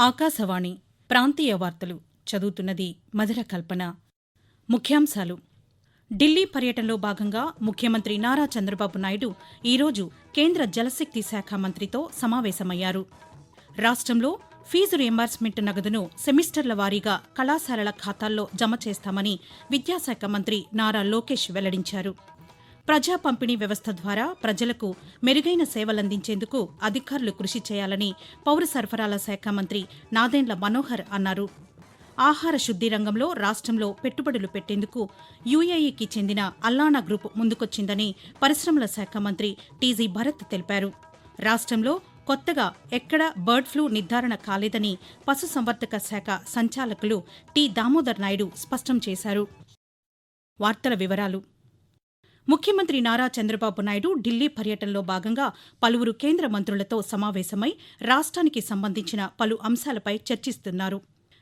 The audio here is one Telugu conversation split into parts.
ఆకాశవాణి ప్రాంతీయ వార్తలు చదువుతున్నది మధుర కల్పన. ముఖ్యాంశాలు. ఢిల్లీ పర్యటనలో భాగంగా ముఖ్యమంత్రి నారా చంద్రబాబు నాయుడు ఈరోజు కేంద్ర జలశక్తి శాఖ మంత్రితో సమావేశమయ్యారు. రాష్ట్రంలో ఫీజు రియంబర్స్మెంట్ నగదును సెమిస్టర్ల వారీగా కళాశాలల ఖాతాల్లో జమ చేస్తామని విద్యాశాఖ మంత్రి నారా లోకేష్ వెల్లడించారు. ప్రజా పంపిణీ వ్యవస్థ ద్వారా ప్రజలకు మెరుగైన సేవలందించేందుకు అధికారులు కృషి చేయాలని పౌర సరఫరాల శాఖ మంత్రి నాదెండ్ల మనోహర్ అన్నారు. ఆహార శుద్ది రంగంలో రాష్ట్రంలో పెట్టుబడులు పెట్టేందుకు యుఏఈకి చెందిన అల్లానా గ్రూప్ ముందుకొచ్చిందని పరిశ్రమల శాఖ మంత్రి టీజీ భరత్ తెలిపారు. రాష్ట్రంలో కొత్తగా ఎక్కడ బర్డ్ ఫ్లూ నిర్ధారణ కాలేదని పశుసంవర్ధక శాఖ సంచాలకులు టి దామోదర్ నాయుడు స్పష్టం చేశారు. వార్తల వివరాలు ముఖ్యమంత్రి నారా చంద్రబాబు నాయుడు ఢిల్లీ పర్యటనలో భాగంగా పలువురు కేంద్ర మంత్రులతో సమావేశమై రాష్ట్రానికి సంబంధించిన పలు అంశాలపై చర్చిస్తున్నారు.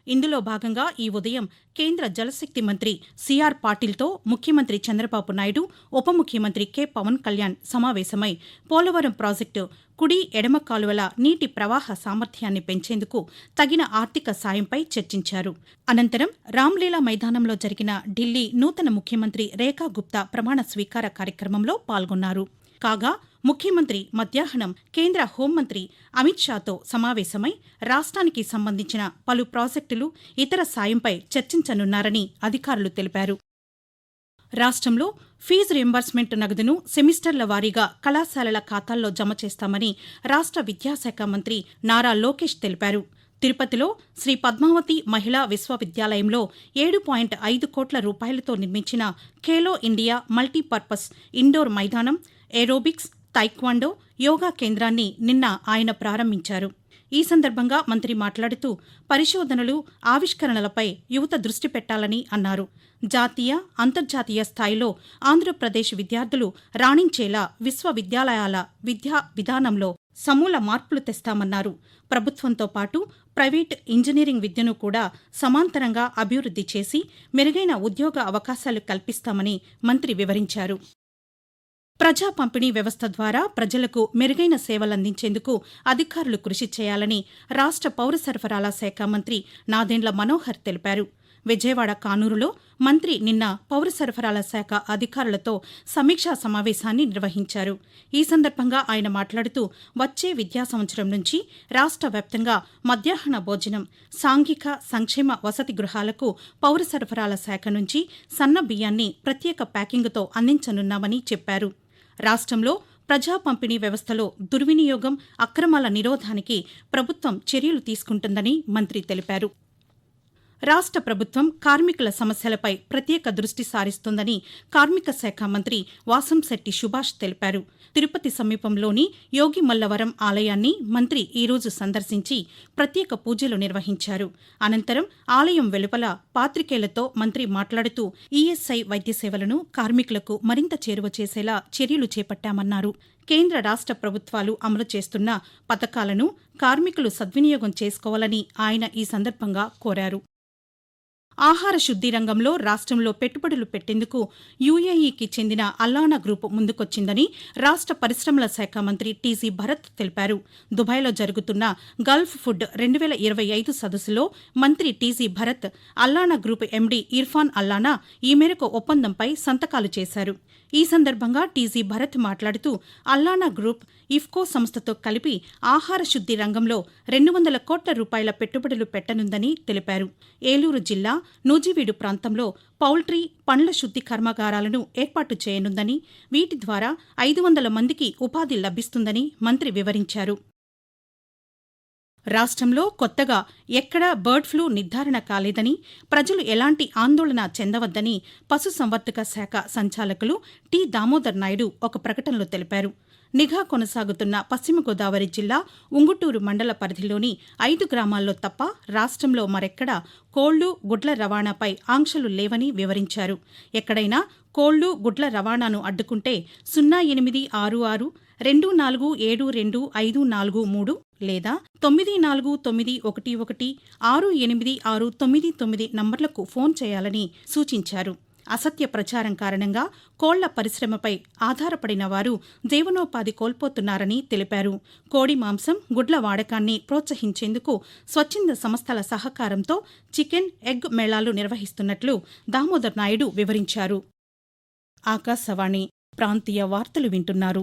ఇందులో భాగంగా ఈ ఉదయం కేంద్ర జలశక్తి మంత్రి సిఆర్ పాటిల్తో ముఖ్యమంత్రి చంద్రబాబు నాయుడు ఉప ముఖ్యమంత్రి కె. పవన్ కళ్యాణ్ సమావేశమై పోలవరం ప్రాజెక్టు కుడి ఎడమ కాలువల నీటి ప్రవాహ సామర్థ్యాన్ని పెంచేందుకు తగిన ఆర్థిక సాయంపై చర్చించారు. అనంతరం రామ్లీలా మైదానంలో జరిగిన ఢిల్లీ నూతన ముఖ్యమంత్రి రేఖా గుప్తా ప్రమాణ స్వీకార కార్యక్రమంలో పాల్గొన్నారు. కాగా ముఖ్యమంత్రి మధ్యాహ్నం కేంద్ర హోంమంత్రి అమిత్ షాతో సమావేశమై రాష్ట్రానికి సంబంధించిన పలు ప్రాజెక్టులు ఇతర సాయంపై చర్చించనున్నారని అధికారులు తెలిపారు. రాష్ట్రంలో ఫీజు రియంబర్స్మెంట్ నగదును సెమిస్టర్ల వారీగా కళాశాలల ఖాతాల్లో జమ చేస్తామని రాష్ట్ర విద్యాశాఖ మంత్రి నారా లోకేష్ తెలిపారు. తిరుపతిలో శ్రీ పద్మావతి మహిళా విశ్వవిద్యాలయంలో ఏడు పాయింట్ ఐదు కోట్ల రూపాయలతో నిర్మించిన ఖేలో ఇండియా మల్టీపర్పస్ ఇండోర్ మైదానం ఏరోబిక్స్ తైక్వాండో యోగా కేంద్రాన్ని నిన్న ఆయన ప్రారంభించారు. ఈ సందర్భంగా మంత్రి మాట్లాడుతూ పరిశోధనలు ఆవిష్కరణలపై యువత దృష్టి పెట్టాలని అన్నారు. జాతీయ అంతర్జాతీయ స్థాయిలో ఆంధ్రప్రదేశ్ విద్యార్థులు రాణించేలా విశ్వవిద్యాలయాల విద్యా విధానంలో సమూల మార్పులు తెస్తామన్నారు. ప్రభుత్వంతో పాటు ప్రైవేట్ ఇంజనీరింగ్ విద్యను కూడా సమాంతరంగా అభివృద్ధి చేసి మెరుగైన ఉద్యోగ అవకాశాలు కల్పిస్తామని మంత్రి వివరించారు. ప్రజా పంపిణీ వ్యవస్థ ద్వారా ప్రజలకు మెరుగైన సేవలందించేందుకు అధికారులు కృషి చేయాలని రాష్ట్ర పౌర సరఫరాల శాఖ మంత్రి నాదెండ్ల మనోహర్ తెలిపారు. విజయవాడ కానూరులో మంత్రి నిన్న పౌర సరఫరాల శాఖ అధికారులతో సమీక్షా సమావేశాన్ని నిర్వహించారు. ఈ సందర్భంగా ఆయన మాట్లాడుతూ వచ్చే విద్యా సంవత్సరం నుంచి రాష్ట వ్యాప్తంగా మధ్యాహ్న భోజనం సాంఘిక సంక్షేమ వసతి గృహాలకు పౌర సరఫరాల శాఖ నుంచి సన్న బియ్యాన్ని ప్రత్యేక ప్యాకింగ్తో అందించనున్నామని చెప్పారు. రాష్ట్రంలో ప్రజా పంపిణీ వ్యవస్థలో దుర్వినియోగం అక్రమాల నిరోధానికి ప్రభుత్వం చర్యలు తీసుకుంటుందని మంత్రి తెలిపారు. రాష్ట్ర ప్రభుత్వం కార్మికుల సమస్యలపై ప్రత్యేక దృష్టి సారిస్తుందని కార్మిక శాఖ మంత్రి వాసంశెట్టి సుభాష్ తెలిపారు. తిరుపతి సమీపంలోని యోగి మల్లవరం ఆలయాన్ని మంత్రి ఈరోజు సందర్శించి ప్రత్యేక పూజలు నిర్వహించారు. అనంతరం ఆలయం వెలుపల పాత్రికేయులతో మంత్రి మాట్లాడుతూ ఈఎస్ఐ వైద్య సేవలను కార్మికులకు మరింత చేరువ చేసేలా చర్యలు చేపట్టామన్నారు. కేంద్ర రాష్ట్ర ప్రభుత్వాలు అమలు చేస్తున్న పథకాలను కార్మికులు సద్వినియోగం చేసుకోవాలని ఆయన ఈ సందర్భంగా కోరారు. ఆహార శుద్ది రంగంలో రాష్ట్రంలో పెట్టుబడులు పెట్టేందుకు యుఏఈకి చెందిన అల్లానా గ్రూప్ ముందుకొచ్చిందని రాష్ట్ర పరిశ్రమల శాఖ మంత్రి టీజీ భరత్ తెలిపారు. దుబాయ్లో జరుగుతున్న గల్ఫ్ ఫుడ్ రెండు వేల ఇరవై ఐదు సదస్సులో మంత్రి TG Bharat Allana group MD Irfan Allana ఈ మేరకు ఒప్పందంపై సంతకాలు చేశారు. ఈ సందర్భంగా టీజీ భరత్ మాట్లాడుతూ అల్లానా గ్రూప్ ఇఫ్కో సంస్థతో కలిపి ఆహార శుద్ది రంగంలో రెండు వందల కోట్ల రూపాయల పెట్టుబడులు పెట్టనుందని తెలిపారు. ఏలూరు జిల్లా నూజివీడు ప్రాంతంలో పౌల్ట్రీ పండ్ల శుద్ధి కర్మాగారాలను ఏర్పాటు చేయనుందని వీటి ద్వారా ఐదు వందల మందికి ఉపాధి లభిస్తుందని మంత్రి వివరించారు. రాష్ట్రంలో కొత్తగా ఎక్కడా బర్డ్ ఫ్లూ నిర్ధారణ కాలేదని ప్రజలు ఎలాంటి ఆందోళన చెందవద్దని పశుసంవర్ధక శాఖ సంచాలకులు టి. దామోదర్ నాయుడు ఒక ప్రకటనలో తెలిపారు. నిఘా కొనసాగుతున్న పశ్చిమ గోదావరి జిల్లా ఉంగుటూరు మండల పరిధిలోని ఐదు గ్రామాల్లో తప్ప రాష్ట్రంలో మరెక్కడా కోళ్ళు గుడ్ల రవాణాపై ఆంక్షలు లేవని వివరించారు. ఎక్కడైనా కోళ్ళు గుడ్ల రవాణాను అడ్డుకుంటే సున్నా ఎనిమిది ఆరు ఆరు రెండు నాలుగు ఏడు రెండు ఐదు నాలుగు మూడు లేదా తొమ్మిది నాలుగు తొమ్మిది ఒకటి ఒకటి ఆరు ఎనిమిది ఆరు తొమ్మిది తొమ్మిది నంబర్లకు ఫోన్ చేయాలని సూచించారు. అసత్య ప్రచారం కారణంగా కోళ్ళ పరిశ్రమపై ఆధారపడిన వారు జీవనోపాధి కోల్పోతున్నారని తెలిపారు. కోడి మాంసం గుడ్ల వాడకాన్ని ప్రోత్సహించేందుకు స్వచ్ఛంద సంస్థల సహకారంతో చికెన్ ఎగ్ మేళాలు నిర్వహిస్తున్నట్లు దామోదర్ నాయుడు వివరించారు. ఆకాశవాణి ప్రాంతీయ వార్తలు వింటున్నారు.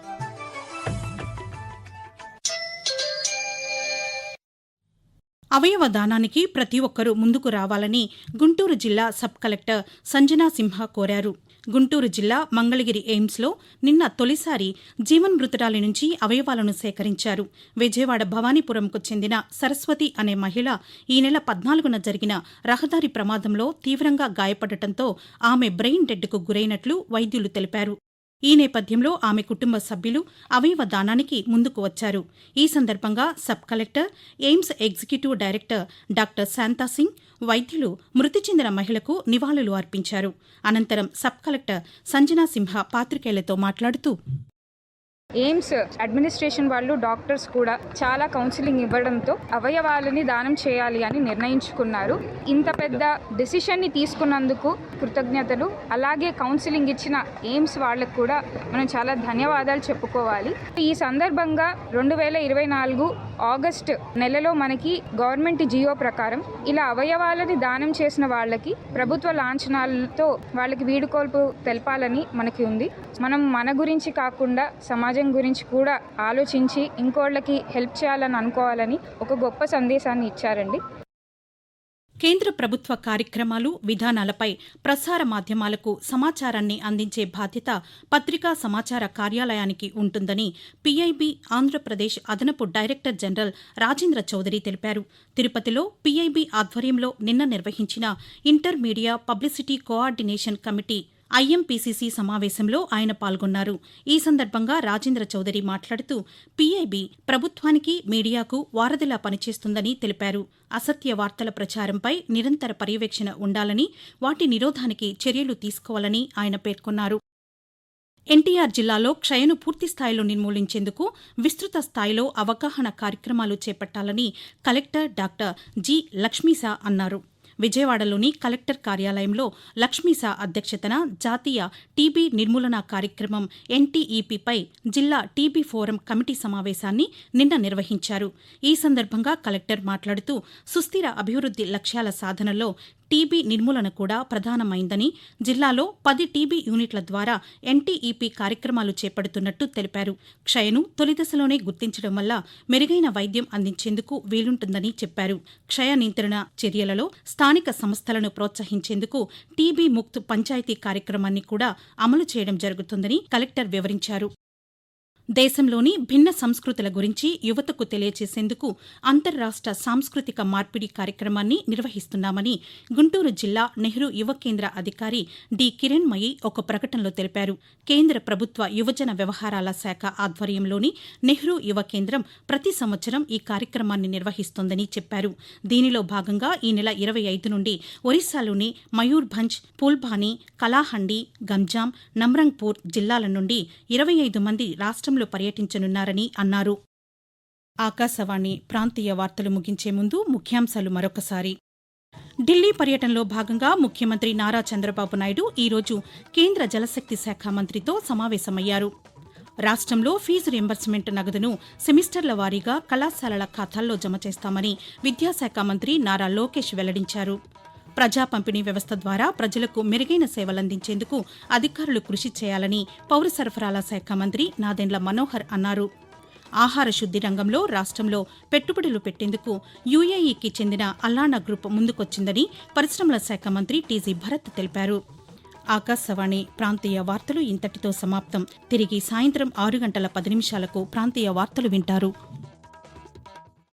అవయవ దానానికి ప్రతి ఒక్కరూ ముందుకు రావాలని గుంటూరు జిల్లా సబ్ కలెక్టర్ సంజనా సింహ కోరారు. గుంటూరు జిల్లా మంగళగిరి ఎయిమ్స్లో నిన్న తొలిసారి జీవన్ మృతురాలి నుంచి అవయవాలను సేకరించారు. విజయవాడ భవానీపురంకు చెందిన సరస్వతి అనే మహిళ ఈ నెల పద్నాలుగున జరిగిన రహదారి ప్రమాదంలో తీవ్రంగా గాయపడటంతో ఆమె బ్రెయిన్ డెడ్కు గురైనట్లు వైద్యులు తెలిపారు. ఈ నేపథ్యంలో ఆమె కుటుంబ సభ్యులు అవయవ దానానికి ముందుకు వచ్చారు. ఈ సందర్భంగా sub collector AIIMS executive director doctor Shanta Singh వైద్యులు మృతి చెందిన మహిళకు నివాళులు అర్పించారు. అనంతరం సబ్ కలెక్టర్ సంజనా సింహ పాత్రికేయులతో మాట్లాడుతూ ఎయిమ్స్ అడ్మినిస్ట్రేషన్ వాళ్ళు డాక్టర్స్ కూడా చాలా కౌన్సిలింగ్ ఇవ్వడంతో అవయవాలని దానం చేయాలి అని నిర్ణయించుకున్నారు. ఇంత పెద్ద డెసిషన్ని తీసుకున్నందుకు కృతజ్ఞతలు. అలాగే కౌన్సిలింగ్ ఇచ్చిన ఎయిమ్స్ వాళ్ళకు కూడా మనం చాలా ధన్యవాదాలు చెప్పుకోవాలి. ఈ సందర్భంగా రెండు వేల ఇరవై నాలుగు ఆగస్ట్ నెలలో మనకి గవర్నమెంట్ జియో ప్రకారం ఇలా అవయవాలని దానం చేసిన వాళ్ళకి ప్రభుత్వ లాంఛనాలతో వాళ్ళకి వీడుకోల్పు తెలపాలని మనకి ఉంది. మనం మన గురించి కాకుండా సమాజం గురించి కూడా ఆలోచించి ఇంకోళ్ళకి హెల్ప్ చేయాలని అనుకోవాలని ఒక గొప్ప సందేశాన్ని ఇచ్చారండి. కేంద్ర ప్రభుత్వ కార్యక్రమాలు విధానాలపై ప్రసార మాధ్యమాలకు సమాచారాన్ని అందించే బాధ్యత పత్రికా సమాచార కార్యాలయానికి ఉంటుందని పీఐబీ ఆంధ్రప్రదేశ్ అదనపు డైరెక్టర్ జనరల్ రాజేంద్ర చౌదరి తెలిపారు. తిరుపతిలో పీఐబీ ఆధ్వర్యంలో నిన్న నిర్వహించిన intermedia publicity coordination committee IMPCC సమావేశంలో ఆయన పాల్గొన్నారు. ఈ సందర్భంగా రాజేంద్ర చౌదరి మాట్లాడుతూ పీఐబీ ప్రభుత్వానికి మీడియాకు వారధిలా పనిచేస్తుందని తెలిపారు. అసత్య వార్తల ప్రచారంపై నిరంతర పర్యవేక్షణ ఉండాలని వాటి నిరోధానికి చర్యలు తీసుకోవాలని ఆయన పేర్కొన్నారు. ఎన్టీఆర్ జిల్లాలో క్షయను పూర్తి స్థాయిలో నిర్మూలించేందుకు విస్తృత స్థాయిలో అవగాహన కార్యక్రమాలు చేపట్టాలని కలెక్టర్ డాక్టర్ జి లక్ష్మీసా అన్నారు. విజయవాడలోని కలెక్టర్ కార్యాలయంలో లక్ష్మీసా అధ్యక్షతన జాతీయ టీబీ నిర్మూలన కార్యక్రమం ఎన్టీఈపీపై జిల్లా టీబీ ఫోరం కమిటీ సమావేశాన్ని నిన్న నిర్వహించారు. ఈ సందర్భంగా కలెక్టర్ మాట్లాడుతూ సుస్థిర అభివృద్ది లక్ష్యాల సాధనలో టీబీ నిర్మూలన కూడా ప్రధానమైందని జిల్లాలో పది టీబీ యూనిట్ల ద్వారా ఎన్టీఈపీ కార్యక్రమాలు చేపడుతున్నట్టు తెలిపారు. క్షయను తొలిదశలోనే గుర్తించడం వల్ల మెరుగైన వైద్యం అందించేందుకు వీలుంటుందని చెప్పారు. క్షయ నియంత్రణ చర్యలలో స్థానిక సంస్థలను ప్రోత్సహించేందుకు టీబీ ముక్త్ పంచాయతీ కార్యక్రమాన్ని కూడా అమలు చేయడం జరుగుతుందని కలెక్టర్ వివరించారు. దేశంలోని భిన్న సంస్కృతుల గురించి యువతకు తెలియజేసేందుకు అంతర్రాష్ట సాంస్కృతిక మార్పిడి కార్యక్రమాన్ని నిర్వహిస్తున్నామని గుంటూరు జిల్లా నెహ్రూ యువ కేంద్ర అధికారి డి. కిరణ్మయి ఒక ప్రకటనలో తెలిపారు. కేంద్ర ప్రభుత్వ యువజన వ్యవహారాల శాఖ ఆధ్వర్యంలోని నెహ్రూ యువ కేంద్రం ప్రతి సంవత్సరం ఈ కార్యక్రమాన్ని నిర్వహిస్తోందని చెప్పారు. దీనిలో భాగంగా ఈ నెల ఇరవై ఐదు నుండి ఒరిస్సాలోని మయూర్భంజ్ పుల్భాని కలాహండి గంజాం నమ్రంగ్పూర్ జిల్లాల నుండి ఇరవై ఐదు మంది రాష్ట్రంలో రాష్ట్రంలో పర్యటించనున్నారని అన్నారు. ఆకాశవాణి ప్రాంతీయ వార్తలు ముగించే ముందు ముఖ్యాంశాలు మరొకసారి. ఢిల్లీ పర్యటనలో భాగంగా ముఖ్యమంత్రి నారా చంద్రబాబు నాయుడు ఈరోజు కేంద్ర జలశక్తి శాఖ మంత్రితో సమావేశమయ్యారు. రాష్ట్రంలో ఫీజు రియంబర్స్మెంట్ నగదును సెమిస్టర్ల వారీగా కళాశాలల ఖాతాల్లో జమ చేస్తామని విద్యాశాఖ మంత్రి నారా లోకేష్ వెల్లడించారు. ప్రజా పంపిణీ వ్యవస్థ ద్వారా ప్రజలకు మెరుగైన సేవలందించేందుకు అధికారులు కృషి చేయాలని పౌర సరఫరాల శాఖ మంత్రి నాదెండ్ల మనోహర్ అన్నారు. ఆహార శుద్ది రంగంలో రాష్ట్రంలో పెట్టుబడులు పెట్టేందుకు యూఏఈకి చెందిన అల్లానా గ్రూప్ ముందుకొచ్చిందని పరిశ్రమల శాఖ మంత్రి టీజీ భరత్ తెలిపారు. ఆకాశవాణి ప్రాంతీయ వార్తలు ఇంతటితో సమాప్తం. తిరిగి సాయంత్రం ఆరు గంటల పది నిమిషాలకు ప్రాంతీయ వార్తలు వింటారు.